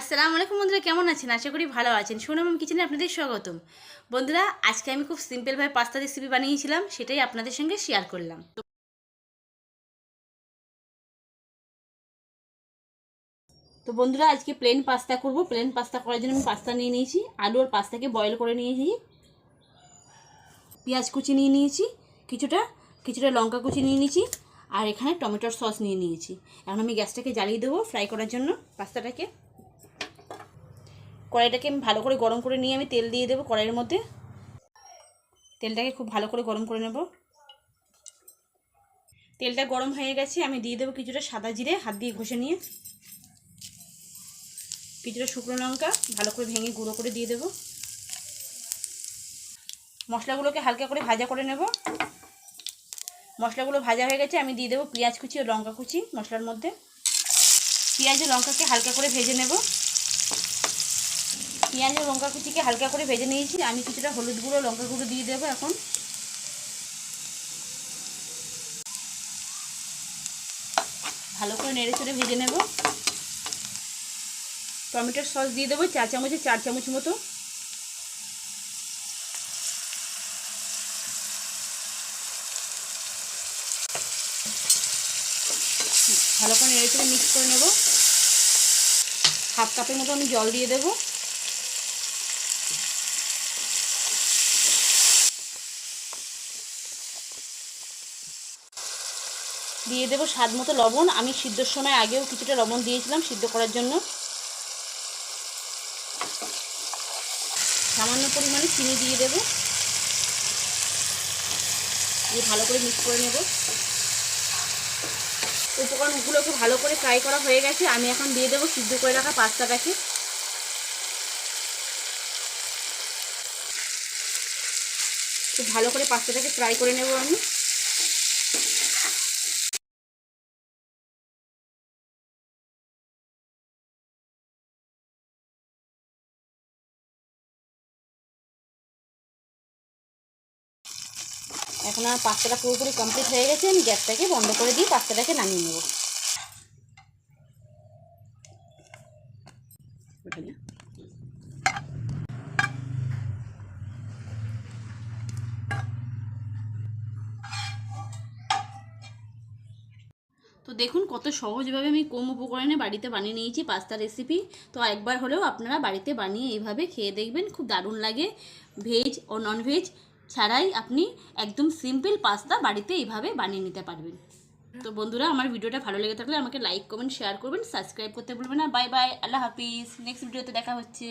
আসসালামু আলাইকুম বন্ধুরা, কেমন আছেন? আশা করি ভালো আছেন। সোনামাম কিচেনে আপনাদের স্বাগতম। বন্ধুরা, আজকে আমি খুব সিম্পলভাবে পাস্তা রেসিপি বানিয়েছিলাম, সেটাই আপনাদের সঙ্গে শেয়ার করলাম। তো বন্ধুরা, আজকে প্লেন পাস্তা করব। প্লেন পাস্তা করার জন্য আমি পাস্তা নিয়ে নিয়েছি। আলু আর পাস্তাকে বয়েল করে নিয়েছি। পেঁয়াজ কুচি নিয়ে নিয়েছি, কিছুটা কিছুটা লঙ্কা কুচি নিয়ে নিয়েছি, আর এখানে টমেটোর সস নিয়ে নিয়েছি। এখন আমি গ্যাসটাকে জ্বালিয়ে দেবো ফ্রাই করার জন্য পাস্তাটাকে কড়াইটাকে আমি ভালো করে গরম করে নিয়ে আমি তেল দিয়ে দেবো কড়াইয়ের মধ্যে। তেলটাকে খুব ভালো করে গরম করে নেব। তেলটা গরম হয়ে গেছে, আমি দিয়ে দেবো কিছুটা সাদা জিরে, হাত দিয়ে ঘষে নিয়ে। কিছুটা শুকনো লঙ্কা, ভালো করে ভেঙে গুঁড়ো করে দিয়ে দেবো। মশলাগুলোকে হালকা করে ভাজা করে নেব। মশলাগুলো ভাজা হয়ে গেছে, আমি দিয়ে দেবো পেঁয়াজ কুচি ও লঙ্কা কুচি মশলার মধ্যে। পেঁয়াজ ও লঙ্কাকে হালকা করে ভেজে নেব। পেঁয়াজ ও লঙ্কা কুচিকে হালকা করে ভেজে নিয়েছি। আমি কিছুটা হলুদ গুঁড়ো, লঙ্কা গুঁড়ো দিয়ে দেবো এখন। ভালো করে নেড়ে চেড়ে ভেজে নেব। টমেটোর সস দিয়ে দেবো চার চামচে, চার চামচ মতো। ভালো করে নেড়ে চেড়ে মিক্স করে নেব। হাফ কাপের মতো আমি জল দিয়ে দেবো। দিয়ে দেবো স্বাদ মতো লবণ। আমি সিদ্ধর সময় আগেও কিছুটা লবণ দিয়েছিলাম সিদ্ধ করার জন্য। সামান্য পরিমাণে চিনি দিয়ে দেবো। দিয়ে ভালো করে মিক্স করে নেব। উপকরণগুলোকে ভালো করে ফ্রাই করা হয়ে গেছে। আমি এখন দিয়ে দেবো সিদ্ধ করে রাখা পাস্তাটাকে। খুব ভালো করে পাস্তাটাকে ফ্রাই করে নেব আমি। এখন আমার পাস্তাটা পুরোপুরি কমপ্লিট হয়ে গেছে, আমি গ্যাসটাকে বন্ধ করে দিয়ে পাস্তাটাকে নামিয়ে নেব। তো দেখুন কত সহজভাবে আমি কম উপকরণে বাড়িতে বানিয়ে নিয়েছি পাস্তা রেসিপি তো একবার হলেও আপনারা বাড়িতে বানিয়ে এইভাবে খেয়ে দেখবেন, খুব দারুণ লাগে। ভেজ ও ননভেজ ছাড়াই আপনি একদম সিম্পল পাস্তা বাড়িতে এইভাবে বানিয়ে নিতে পারবেন। তো বন্ধুরা, আমার ভিডিওটা ভালো লেগে থাকলে আমাকে লাইক কমেন্ট শেয়ার করবেন সাবস্ক্রাইব করতে ভুলবেন না। বাই বাই আল্লাহ হাফিজ। নেক্সট ভিডিওতে দেখা হচ্ছে।